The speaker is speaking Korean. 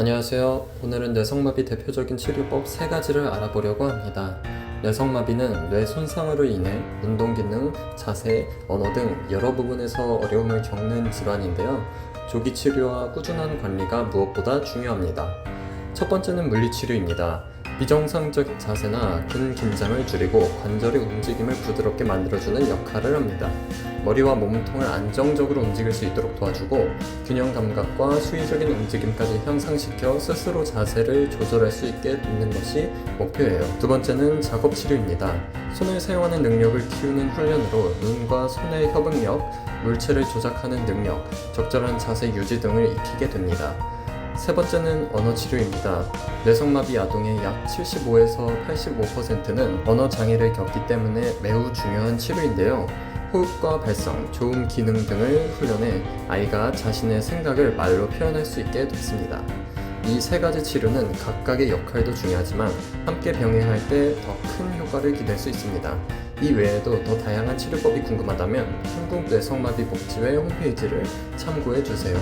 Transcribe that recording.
안녕하세요. 오늘은 뇌성마비 대표적인 치료법 세 가지를 알아보려고 합니다. 뇌성마비는 뇌 손상으로 인해 운동 기능, 자세, 언어 등 여러 부분에서 어려움을 겪는 질환인데요. 조기 치료와 꾸준한 관리가 무엇보다 중요합니다. 첫 번째는 물리치료입니다. 비정상적 자세나 근 긴장을 줄이고 관절의 움직임을 부드럽게 만들어주는 역할을 합니다. 머리와 몸통을 안정적으로 움직일 수 있도록 도와주고 균형 감각과 수위적인 움직임까지 향상시켜 스스로 자세를 조절할 수 있게 돕는 것이 목표예요. 두 번째는 작업 치료입니다. 손을 사용하는 능력을 키우는 훈련으로 눈과 손의 협응력, 물체를 조작하는 능력, 적절한 자세 유지 등을 익히게 됩니다. 세 번째는 언어 치료입니다. 뇌성마비 아동의 약 75에서 85%는 언어 장애를 겪기 때문에 매우 중요한 치료인데요. 호흡과 발성, 조음 기능 등을 훈련해 아이가 자신의 생각을 말로 표현할 수 있게 돕습니다. 이 세 가지 치료는 각각의 역할도 중요하지만 함께 병행할 때 더 큰 효과를 기댈 수 있습니다. 이 외에도 더 다양한 치료법이 궁금하다면 한국뇌성마비복지회 홈페이지를 참고해 주세요.